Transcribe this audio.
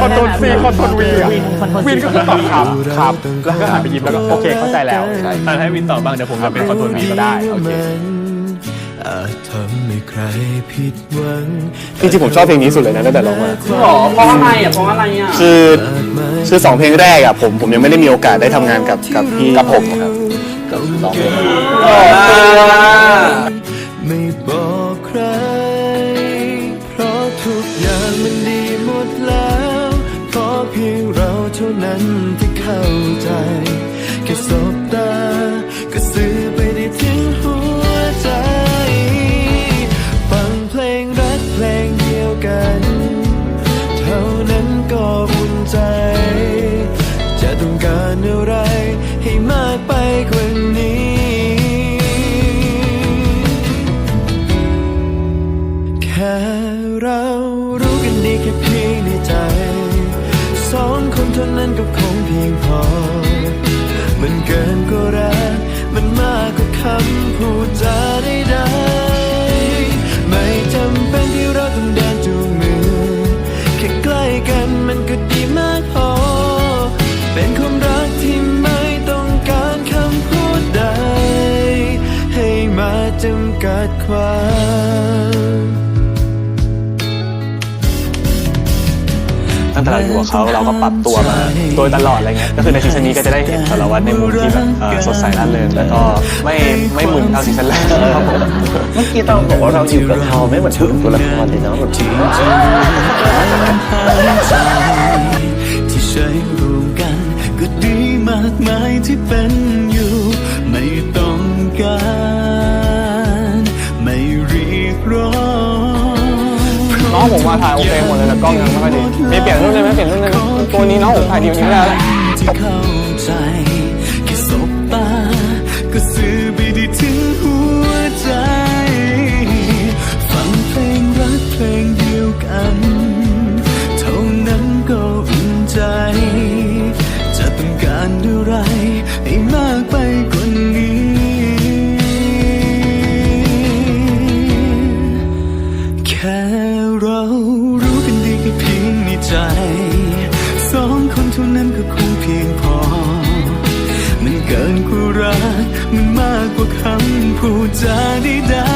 คอนโทรลซีคอนโทรลวีอะวินคอนโทรลวินก็คือตอบครับครับ แล้วก็หันไปยิ้มแล้วก็โอเคเข้าใจแล้วใช่ถ้าให้วินตอบบ้างเดี๋ยวผมจะเป็นคอนโทรลวีก็ได้โอเคอาจทำให้ใครผิดหวังจริงๆผมชอบเพลงนี้สุดเลยนะตั้งแต่ร้องมาหรอเพราะอะไรอะเพราะอะไรอะคือคือสองเพลงแรกอะผมผมยังไม่ได้มีโอกาสได้ทำงานกับกับพี่กับผมครับกับสองเพลง นั้นที่เข้าใจแค่สบตาก็สื่อไปได้ถึงหัวใจ ฟังเพลงรักเพลงเดียวกัน เท่านั้นก็อุ่นใจ จะต้องการอะไรให้มากไปกว่านี้ แค่เรา ก็คงเพียงพอ มันเกินกว่ารักมันมากกว่าคำพูดจาใดๆไม่จำเป็นที่เราต้องเดินจูงมือ แค่ใกล้กันมันก็ดีมากพอ เป็นความรักที่ไม่ต้องการคำพูดใด ให้มาจำกัดความ แต่เราอยู่กับเขาเราก็ปรับตัวมาโดยตลอดอะไรเงี้ยก็คือในซีซั่นนี้ก็จะได้เห็นสารวัตรในมุมที่แบบเอ่อสดใสร่าเริงแล้วก็ไม่ไม่มึนเท่าซีซั่นแรกครับผมเมื่อกี้ต้องบอกว่าเราอยู่กับเขาไม่เหมือนถึงตัวละครเลยเนาะแบบที่ใช้รวมกันก็ดีมากมายที่เป็น น้องผมมาถ่ายโอเคหมดเลยแต่กล้องยังไม่ค่อยดีมีเปลี่ยนรุ่นได้ไหมเปลี่ยนรุ่นได้ไหมตัวนี้น้องผมถ่ายดีกว่านี้ไม่ได้แล้ว เรารู้กันดีแค่เพียงในใจ สองคนเท่านั้นก็คงเพียงพอ มันเกินกว่ารัก มันมากกว่าคำพูดจาใด